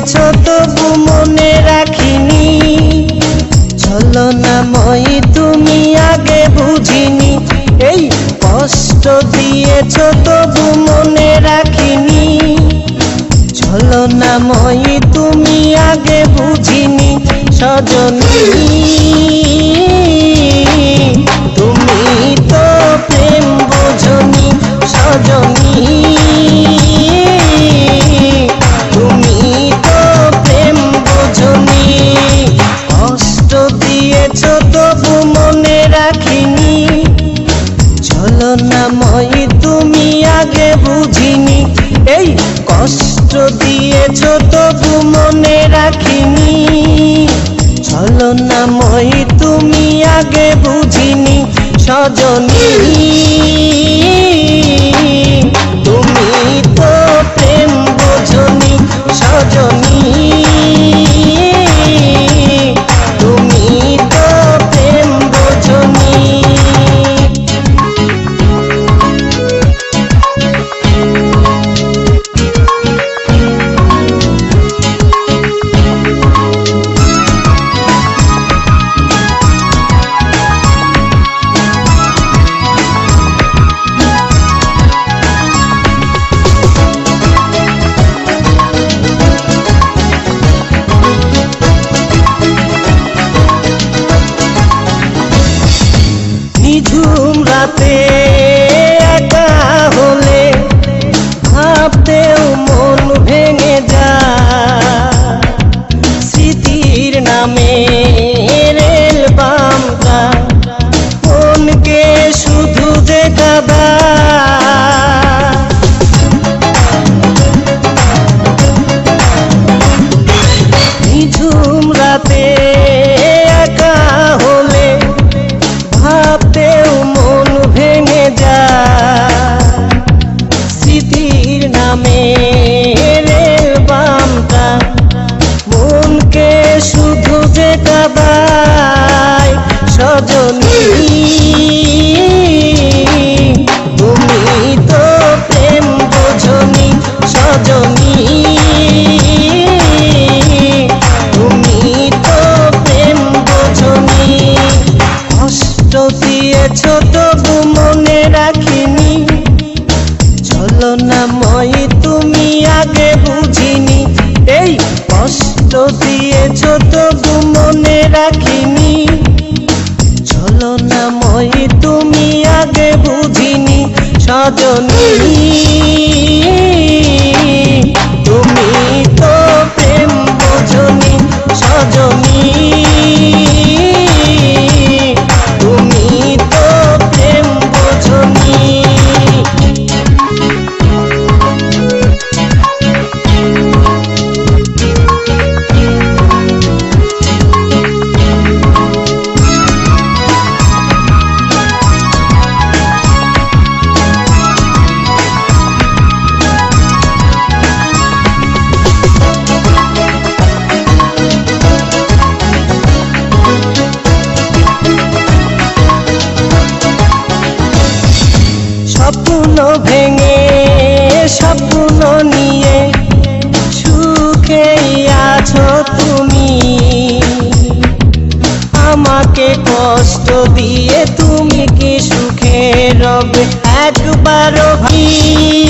দিয়েছ তবু মনে রাখিনি। ছলনাময়ী তুমি আগে বুঝিনি। এই কষ্ট দিয়েছ তবু মনে রাখিনি। ছলনাময়ী তুমি আগে বুঝিনি। সজনী তুমি আগে বুঝিনি। এই কষ্ট দিয়েছ তবু মনে রাখিনি। ছলনাময়ী তুমি আগে বুঝিনি সজনী। সজনী তুমি ছলনাময়ী তুমি আগে বুঝিনি সজনী। স্বপ্ন ভেঙে, স্বপ্ন নিয়ে সুখে আছো তুমি। আমাকে কষ্ট দিয়ে তুমি কি সুখে রবে? একবারও ভাই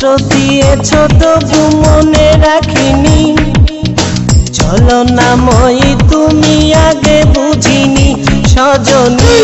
কষ্ট দিয়েছ তবু মনে রাখিনি। চলো না মই তুমি আগে বুঝিনি সজনী।